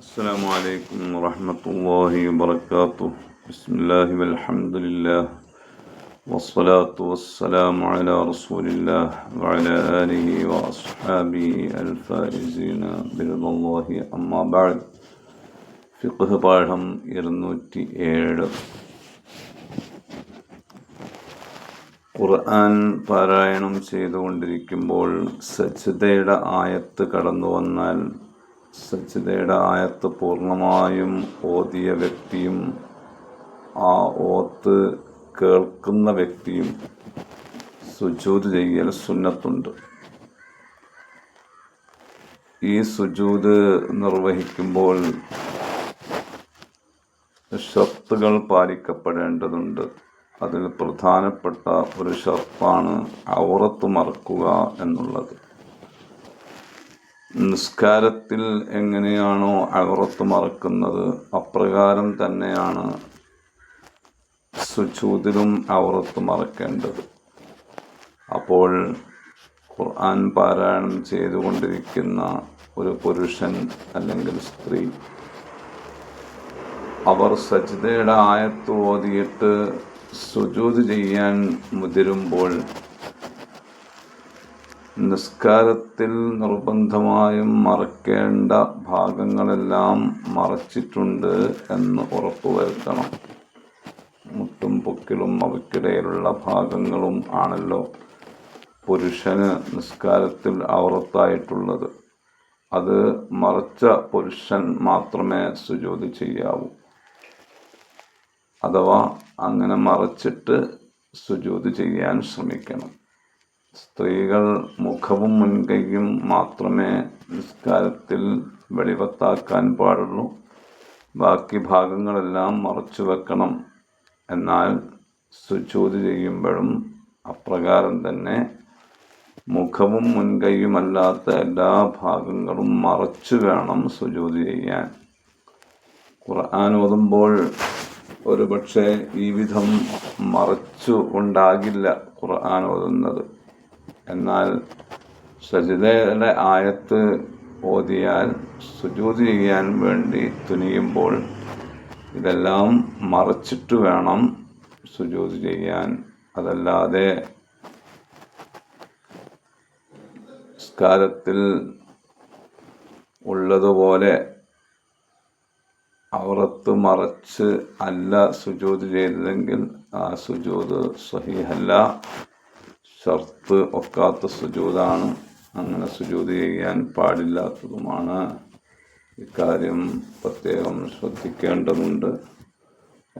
السلام عليكم ورحمة الله وبركاته بسم الله والحمد لله والصلاة والسلام على رسول الله وعلى آله وأصحابه الفائزين برضا الله أما بعد ഫിഖ് പാഠം ഇരുന്നൂറ്റി ഏഴ് ഖുർആൻ പാരായണം ചെയ്തുകൊണ്ടിരിക്കുമ്പോൾ സജ്ജതയുടെ ആയത്ത് കടന്നു വന്നാൽ സജ്ജതയുടെ ആയത്ത് പൂർണമായും ഓതിയ വ്യക്തിയും ആ ഓത്ത് കേൾക്കുന്ന വ്യക്തിയും സുജൂത് ചെയ്യൽ സുന്നത്തുണ്ട്. ഈ സുജൂത് നിർവഹിക്കുമ്പോൾ ഷർത്തുകൾ പാലിക്കപ്പെടേണ്ടതുണ്ട്. അതിൽ പ്രധാനപ്പെട്ട ഒരു ഷർത്താണ് ഔറത്ത് മറക്കുക എന്നുള്ളത്. നിസ്കാരത്തിൽ എങ്ങനെയാണോ അവറത്ത് മറക്കുന്നത് അപ്രകാരം തന്നെയാണ് സുചൂതിലും അവറത്ത് മറക്കേണ്ടത്. അപ്പോൾ ഖുർആൻ പാരായണം ചെയ്തുകൊണ്ടിരിക്കുന്ന ഒരു പുരുഷൻ അല്ലെങ്കിൽ സ്ത്രീ അവർ സജിതയുടെ ആയത്ത് ഓതിയിട്ട് സുജൂത് ചെയ്യാൻ മുതിരുമ്പോൾ നിസ്കാരത്തിൽ നിർബന്ധമായും മറക്കേണ്ട ഭാഗങ്ങളെല്ലാം മറച്ചിട്ടുണ്ട് എന്ന് ഉറപ്പുവരുത്തണം. മുട്ടും പൊക്കിലും അവയ്ക്കിടയിലുള്ള ഭാഗങ്ങളും ആണല്ലോ പുരുഷന് നിസ്കാരത്തിൽ ഔറത്തായിട്ടുള്ളത് അത് മറച്ച പുരുഷൻ മാത്രമേ സുജോതി ചെയ്യാവൂ. അഥവാ അങ്ങനെ മറച്ചിട്ട് സുജോതി ചെയ്യാൻ ശ്രമിക്കണം. സ്ത്രീകൾ മുഖവും മുൻകൈയും മാത്രമേ നിസ്കാരത്തിൽ വെളിവത്താക്കാൻ പാടുള്ളൂ. ബാക്കി ഭാഗങ്ങളെല്ലാം മറച്ചു വെക്കണം. എന്നാൽ സുജൂത് ചെയ്യുമ്പോഴും അപ്രകാരം തന്നെ മുഖവും മുൻകൈയുമല്ലാത്ത എല്ലാ ഭാഗങ്ങളും മറച്ചു വേണം സുജൂത് ചെയ്യാൻ. ഖുർആൻ ഓതുമ്പോൾ ഒരുപക്ഷെ ഈ വിധം മറച്ചു ഉണ്ടാകില്ല ഖുർആൻ ഓതുന്നത്. എന്നാൽ സജിതയുടെ ആയത്ത് ഓതിയാൽ സുജൂത് ചെയ്യാൻ വേണ്ടി തുനിയുമ്പോൾ ഇതെല്ലാം മറച്ചിട്ട് വേണം സുജൂത് ചെയ്യാൻ. അതല്ലാതെ സ്കാരത്തിൽ ഉള്ളതുപോലെ അവറത്ത് മറച്ച് അല്ല സുജൂത് ചെയ്തതെങ്കിൽ ആ സുജൂത് സഹിഹല്ല. ഷർത്ത് ഒക്കാത്ത സുജൂതാണ്. അങ്ങനെ സുജൂത് ചെയ്യാൻ പാടില്ലാത്തതുമാണ്. ഇക്കാര്യം പ്രത്യേകം ശ്രദ്ധിക്കേണ്ടതുണ്ട്.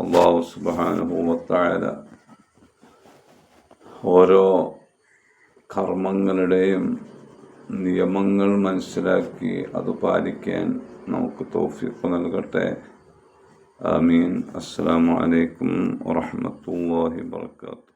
അള്ളാഹു സുബാനുഭൂമത്തായ ഓരോ കർമ്മങ്ങളുടെയും നിയമങ്ങൾ മനസ്സിലാക്കി അത് പാലിക്കാൻ നമുക്ക് തോഫിക്ക് നൽകട്ടെ. ആമീൻ. അസ്സാം വലൈക്കും വാഹമത്തല്ലാഹി വാത്തു